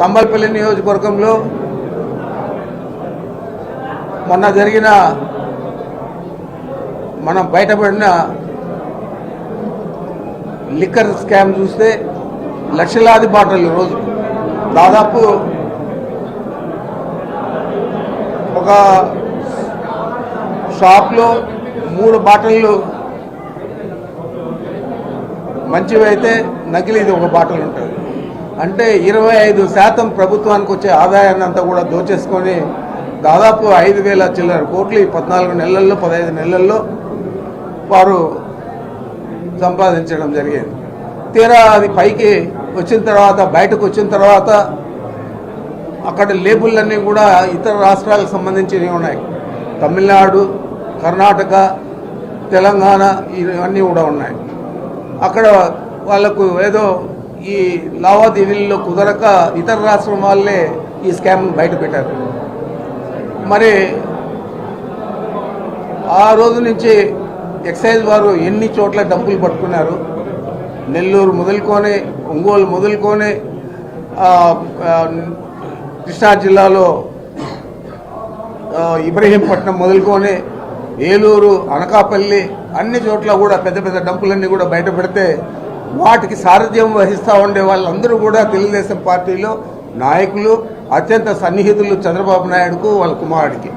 తంబలపల్లి నియోజకవర్గంలో మొన్న జరిగిన మనం బయటపడిన లిక్కర్ స్కామ్ చూస్తే లక్షలాది బాటలు రోజు. దాదాపు ఒక షాప్లో మూడు బాటళ్ళు మంచివి అయితే నకిలీది ఒక బాటలు ఉంటుంది అంటే ఇరవై ఐదు శాతం ప్రభుత్వానికి వచ్చే ఆదాయాన్ని అంతా కూడా దోచేసుకొని దాదాపు ఐదు వేల చిల్లర కోట్లు ఈ పద్నాలుగు నెలల్లో పదహైదు నెలల్లో వారు సంపాదించడం జరిగింది. తీరా అది పైకి వచ్చిన తర్వాత బయటకు వచ్చిన తర్వాత అక్కడ లేబుల్లన్నీ కూడా ఇతర రాష్ట్రాలకు సంబంధించినవి ఉన్నాయి. తమిళనాడు కర్ణాటక తెలంగాణ ఇవన్నీ కూడా ఉన్నాయి. అక్కడ వాళ్ళకు ఏదో ఈ లావాదేవీల్లో కుదరక ఇతర రాష్ట్రం వాళ్ళే ఈ స్కామ్ బయట పెట్టారు. మరి ఆ రోజు నుంచి ఎక్సైజ్ వారు ఎన్ని చోట్ల డబ్బులు పట్టుకున్నారు? నెల్లూరు మొదలుకొని ఒంగోలు మొదలుకొని కృష్ణా జిల్లాలో ఇబ్రహీంపట్నం మొదలుకొని ఏలూరు అనకాపల్లి అన్ని చోట్ల కూడా పెద్ద పెద్ద డంపులన్నీ కూడా బయట పెడితే వాటికి సారథ్యం వహిస్తూ ఉండే వాళ్ళందరూ కూడా తెలుగుదేశం పార్టీలో నాయకులు అత్యంత సన్నిహితులు చంద్రబాబు నాయుడుకు వాళ్ళ కుమారుడికి.